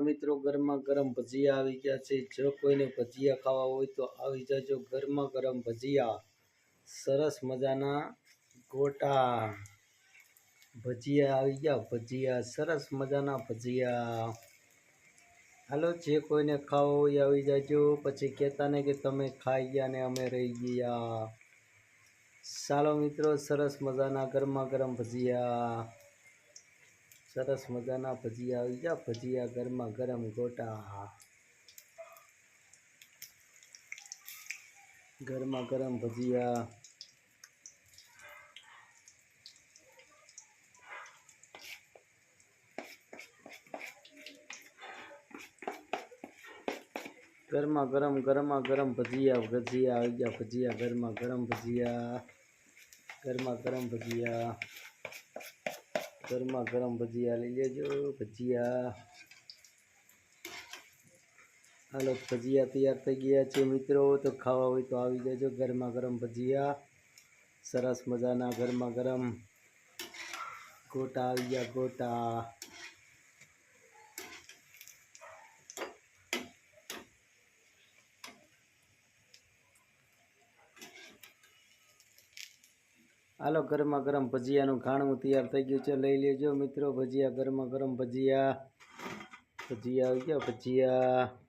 મિત્રો ગરમા ગરમ ભજીયા આવી ગયા છે. જો કોઈને ભજીયા ખાવા હોય તો આવી જજો ગરમા ગરમ ભજીયા. સરસ મજાના ગોટા. ભજીયા આવી ગયા, ભજીયા, સરસ મજાના ભજીયા. હાલો, જે કોઈને ખાવા હોય આવી જાજો. પછી કહેતા ને કે તમે ખાઈ ગયા ને અમે રહી ગયા. ચાલો મિત્રો, સરસ મજાના ગરમા ગરમ ભજીયા. સરસ મજાના ભજીયા આવી ગયા. ભજીયા ગરમા ગરમ ગોટા. ગરમા ગરમ ભજીયા. ગરમા ગરમ ગરમા ગરમ ભજીયા ભજીયા આવી ગયા. ભજીયા ગરમા ગરમ ભજીયા. ગરમા ગરમ ભજીયા. ગરમા ગરમ ભજીયા લઈ લેજો. ભજીયા હાલો, ભજીયા તૈયાર થઈ ગયા છે મિત્રો. તો ખાવા હોય તો આવી જજો ગરમા ગરમ ભજીયા. સરસ મજાના ગરમા ગરમ ગોટા આવી ગયા ગોટા. હાલો ગરમા ગરમ ભજીયાનું ખાણું તૈયાર થઈ ગયું છે. લઈ લેજો મિત્રો, ભજીયા ગરમા ગરમ ભજીયા. ભજીયા આવી ગયા, ભજીયા.